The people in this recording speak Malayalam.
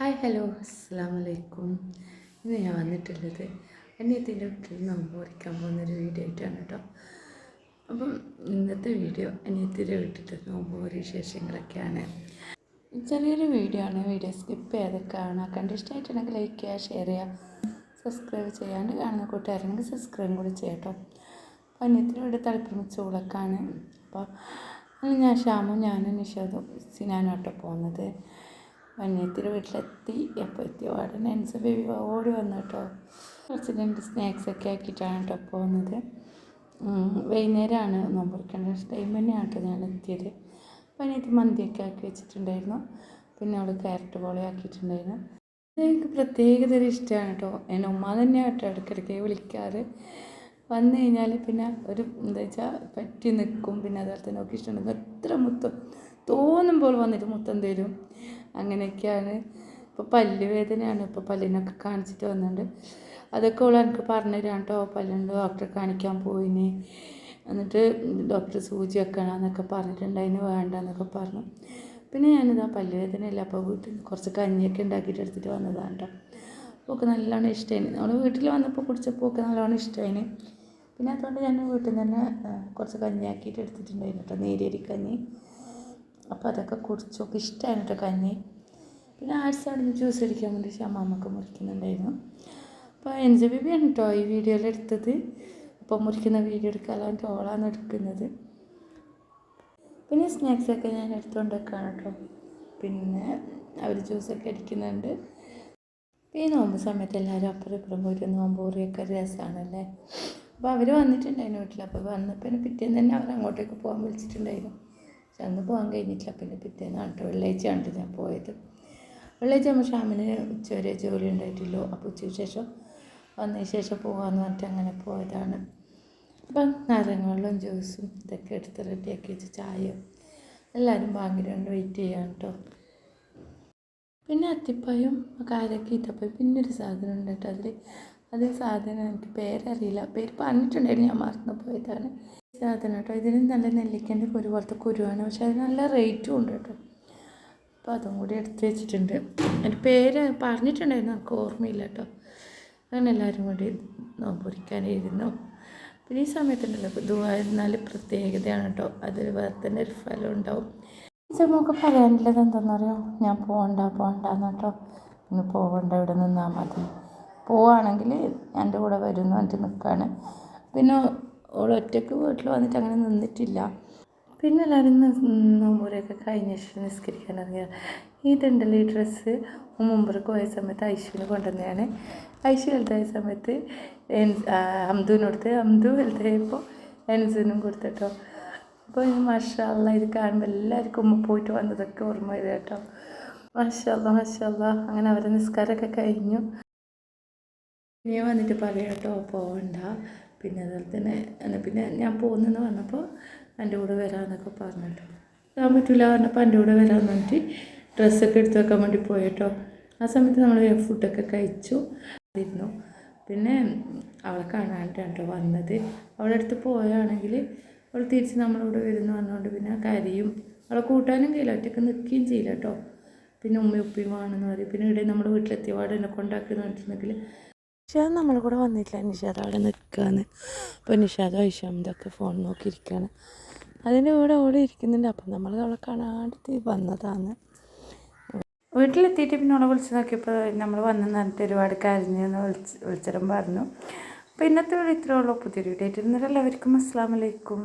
ഹായ് ഹലോ അസ്സാം വലൈക്കും ഇന്ന് ഞാൻ വന്നിട്ടുള്ളത് അനിയത്തിന്റെ വീട്ടിൽ നോമ്പ് മുറിക്കാൻ പോകുന്നൊരു വീഡിയോ ആയിട്ടാണ് കേട്ടോ. അപ്പം ഇന്നത്തെ വീഡിയോ അനിയത്തിന്റെ വീട്ടിലത്തെ നോമ്പ് വിശേഷങ്ങളൊക്കെയാണ്. ചെറിയൊരു വീഡിയോ ആണ്. വീഡിയോ സ്കിപ്പ് ചെയ്ത് കാണുക. കണ്ട് ഇഷ്ടമായിട്ടുണ്ടെങ്കിൽ ലൈക്ക് ചെയ്യുക ഷെയർ ചെയ്യുക. സബ്സ്ക്രൈബ് ചെയ്യാണ്ട് കാണുന്ന കൂട്ടുകാരുണ്ടെങ്കിൽ സബ്സ്ക്രൈബും കൂടി ചെയ്യട്ടോ അപ്പോൾ അനിയത്തിന്റെ വീട് തളിപ്പുറം ചൂളക്കാണ്. അപ്പോൾ ഞാൻ ഷാമും ഞാനും നിഷാദും സിനാനും കേട്ടോ പോകുന്നത്. അനിയത്തിയുടെ വീട്ടിലെത്തി. അപ്പോൾ എത്തിയ ഉടനെ എൻസ് ബേബി ഓടി വന്നു കേട്ടോ. കുറച്ച് രണ്ട് സ്നാക്സൊക്കെ ആക്കിയിട്ടാണ് കേട്ടോ പോകുന്നത് വൈകുന്നേരമാണ് നോമ്പുറിക്കേണ്ട ടൈം തന്നെയാണ് കേട്ടോ ഞാൻ എത്തിയത്. അപ്പോൾ അനിയത്തി മന്തിയൊക്കെ ആക്കി വെച്ചിട്ടുണ്ടായിരുന്നു. പിന്നെ അവൾ ക്യാരറ്റ് ബോളി ആക്കിയിട്ടുണ്ടായിരുന്നു. എനിക്ക് പ്രത്യേകതരം ഇഷ്ടമാണ് കേട്ടോ. എന്റെ ഉമ്മ തന്നെയാണ് കേട്ടോ ഇടയ്ക്കിടയ്ക്ക് വിളിക്കാറ്. വന്നു കഴിഞ്ഞാൽ പിന്നെ ഒരു എന്താ വെച്ചാൽ പറ്റി നിൽക്കും പിന്നെ അതുപോലെ തന്നെ ഒക്കെ ഇഷ്ടമുണ്ടെങ്കിൽ എത്ര മുത്തം തോന്നുമ്പോൾ വന്നിട്ട് മുത്തം തരും. അങ്ങനെയൊക്കെയാണ്. ഇപ്പോൾ പല്ല് വേദനയാണ്. ഇപ്പോൾ പല്ലിനൊക്കെ കാണിച്ചിട്ട് വന്നിട്ടുണ്ട്. അതൊക്കെ ഉള്ള എനിക്ക് പറഞ്ഞു തരാം കേട്ടോ പല്ലുണ്ട് ഡോക്ടറെ കാണിക്കാൻ പോയിന്. എന്നിട്ട് ഡോക്ടർ സൂചി വെക്കണം എന്നൊക്കെ പറഞ്ഞിട്ടുണ്ട്. അതിന് വേണ്ട എന്നൊക്കെ പറഞ്ഞു. പിന്നെ ഞാനിതാ പല്ല് വേദനയില്ല. അപ്പോൾ വീട്ടിൽ കുറച്ച് കഞ്ഞിയൊക്കെ ഉണ്ടാക്കിയിട്ട് എടുത്തിട്ട് വന്നതാണ് കേട്ടോ അപ്പോൾ നല്ലോണം ഇഷ്ടമായി നമ്മൾ വീട്ടിൽ വന്നപ്പോൾ കുടിച്ചപ്പോൾ ഒക്കെ നല്ലോണം ഇഷ്ടമായി പിന്നെ അതുകൊണ്ട് ഞാൻ വീട്ടിൽ നിന്ന് തന്നെ കുറച്ച് കഞ്ഞിയാക്കിയിട്ട് എടുത്തിട്ടുണ്ടായിരുന്നു കേട്ടോ നേരിയരി കഞ്ഞി. അപ്പോൾ അതൊക്കെ കുടിച്ചൊക്കെ ഇഷ്ടമാണ് കേട്ടോ കഞ്ഞി. പിന്നെ ആഴ്ച അവിടെ നിന്ന് ജ്യൂസ് അടിക്കാൻ വേണ്ടി അമ്മമ്മക്ക് മുറിക്കുന്നുണ്ടായിരുന്നു. അപ്പോൾ എൻജ ബിബിയാണ് കേട്ടോ ഈ വീഡിയോയിൽ എടുത്തത്. അപ്പോൾ മുറിക്കുന്ന വീഡിയോ എടുക്കാനാണ് ഓളാണ് എടുക്കുന്നത്. പിന്നെ സ്നാക്സൊക്കെ ഞാൻ എടുത്തുകൊണ്ടൊക്കെയാണ് കേട്ടോ. പിന്നെ അവർ ജ്യൂസൊക്കെ അടിക്കുന്നുണ്ട്. ഈ നോമ്പ് സമയത്ത് എല്ലാവരും അപ്പുറം ഇപ്പുറം പോയിട്ട് നോമ്പ് കുറിയൊക്കെ രസമാണല്ലേ അപ്പോൾ അവർ വന്നിട്ടുണ്ടായിരുന്നു വീട്ടിൽ അപ്പോൾ വന്നപ്പോൾ പിറ്റേന്ന് തന്നെ അവർ അങ്ങോട്ടേക്ക് പോകാൻ വിളിച്ചിട്ടുണ്ടായിരുന്നു. പക്ഷെ അന്ന് പോകാൻ കഴിഞ്ഞിട്ടില്ല. പിന്നെ പിറ്റേന്ന് ആണ്ട് വെള്ളിയാഴ്ചയാണ് ഞാൻ പോയത്. വെള്ളിയാഴ്ച നമ്മൾ ഷാമിന് ഉച്ചവരെ ജോലി ഉണ്ടായിട്ടില്ലോ. അപ്പോൾ ഉച്ചയ്ക്ക് ശേഷം വന്നതിന് ശേഷം പോകാമെന്ന് പറഞ്ഞിട്ട് അങ്ങനെ പോയതാണ്. അപ്പം നാരങ്ങളും ജ്യൂസും ഇതൊക്കെ എടുത്ത് റെഡിയാക്കി വെച്ച് ചായയും എല്ലാവരും വാങ്ങിയിട്ടുണ്ട് വെയിറ്റ് ചെയ്യാൻ കേട്ടോ പിന്നെ അത്തിപ്പായും കാരൊക്കെ ഈത്തപ്പയും പിന്നെ ഒരു സാധനം ഉണ്ട് കേട്ടോ അതിൽ അത് സാധനം എനിക്ക് പേരറിയില്ല. പേര് പറഞ്ഞിട്ടുണ്ടായിരുന്നു ഞാൻ മറന്നു പോയതാണ്. സാധനം കേട്ടോ. ഇതിന് നല്ല നെല്ലിക്കന്റെ കുരു പോലത്തെ കുരുവാണ്. പക്ഷെ അതിന് നല്ല റേറ്റും ഉണ്ട് കേട്ടോ. അപ്പോൾ അതും കൂടി എടുത്തു വെച്ചിട്ടുണ്ട്. എന്റെ പേര് പറഞ്ഞിട്ടുണ്ടായിരുന്നു. എനിക്ക് ഓർമ്മയില്ല കേട്ടോ. അങ്ങനെ എല്ലാവരും കൂടി നോമ്പൊരിക്കാനിരുന്നു പിന്നെ ഈ സമയത്തുണ്ടല്ലോ ദുബായിരുന്നാൽ പ്രത്യേകതയാണ് കേട്ടോ. അതിൽ വേറെ തന്നെ ഒരു ഫലം ഉണ്ടാവും. നമുക്ക് പറയാനുള്ളത് എന്താണെന്നറിയോ? ഞാൻ പോകണ്ട പോകണ്ടെന്ന് കേട്ടോ. ഇന്ന് പോകണ്ട ഇവിടെ നിന്നാൽ മതി. പോവുകയാണെങ്കിൽ എന്റെ കൂടെ വരുന്നു എന്റെ നിൽക്കുകയാണ് പിന്നെ ഓൾ ഒറ്റയ്ക്ക് വീട്ടിൽ വന്നിട്ട് അങ്ങനെ നിന്നിട്ടില്ല. പിന്നെ എല്ലാവരും നോമ്പൂരൊക്കെ കഴിഞ്ഞ ശേഷം നിസ്കരിക്കാൻ ഇറങ്ങിയാണ് ഈ ഡ്രസ്സ് മുമ്പൊക്കെ പോയ സമയത്ത് ഐശുവിന് കൊണ്ടുവന്നതാണ്. ഐശു വലുതായ സമയത്ത് അംദുവിനടുത്ത് അംദു വലുതായപ്പോൾ എൻസിനും കൊടുത്തിട്ടോ. അപ്പോൾ ഈ മഷാല്ല ഇത് കാണുമ്പോൾ എല്ലാവർക്കും ഉമ്മ പോയിട്ട് വന്നതൊക്കെ ഓർമ്മ വരും കേട്ടോ. മഷാല്ല മഷാല്ല അങ്ങനെ അവരെ നിസ്കാരമൊക്കെ കഴിഞ്ഞു. നീ വന്നിട്ട് പറയാം കേട്ടോ പോവണ്ട. പിന്നെ അതുപോലെ തന്നെ പിന്നെ ഞാൻ പോകുന്നെന്ന് പറഞ്ഞപ്പോൾ എന്റെ കൂടെ വരാമെന്നൊക്കെ പറഞ്ഞിട്ടോ. വരാൻ പറ്റില്ല പറഞ്ഞപ്പോൾ എന്റെ കൂടെ വരാമെന്ന് പറഞ്ഞിട്ട് ഡ്രസ്സൊക്കെ എടുത്ത് വെക്കാൻ വേണ്ടി പോയി കേട്ടോ ആ സമയത്ത് നമ്മൾ ഫുഡൊക്കെ കഴിച്ചു ഇരുന്നു. പിന്നെ അവളെ കാണാനായിട്ടാണ് വന്നത്. അവളുടെ അടുത്ത് പോയാണെങ്കിൽ അവൾ തിരിച്ച് നമ്മളോട് വരുന്നു പറഞ്ഞുകൊണ്ട് പിന്നെ കരയും. അവളെ കൂട്ടാനും കഴിയില്ല ഒറ്റയ്ക്ക് നിൽക്കുകയും ചെയ്യില്ല കേട്ടോ പിന്നെ ഉമ്മയും ഉപ്പയും വേണമെന്ന് പറയും. പിന്നെ ഇവിടെ നമ്മുടെ വീട്ടിലെത്തിയ പാടെ എന്നെ കൊണ്ടാക്കുന്നു പറഞ്ഞിട്ടുണ്ടെങ്കിൽ നിഷാദ് നമ്മളെ കൂടെ വന്നിട്ടില്ല. നിഷാദ് അവിടെ നിൽക്കുകയാണ് അപ്പോൾ നിഷാദ് ഐഷം ഇതൊക്കെ ഫോൺ നോക്കിയിരിക്കുകയാണ് അതിന്റെ കൂടെ ഓടി ഇരിക്കുന്നുണ്ട്. അപ്പം നമ്മൾ അവളെ കാണാണ്ട് വന്നതാണ്. വീട്ടിലെത്തിയിട്ട് പിന്നെ അവളെ വിളിച്ച് നോക്കിയപ്പോൾ നമ്മൾ വന്നെന്ന് പറഞ്ഞിട്ട് ഒരുപാട് കരഞ്ഞെന്ന് വിളിച്ച് വിളിച്ചിടം പറഞ്ഞു. അപ്പോൾ ഇന്നത്തെ വീട് ഇത്രയുള്ളൂ പുതിയൊരു വീഡിയോ ആയിട്ട് എല്ലാവർക്കും അസ്സാം വലൈക്കും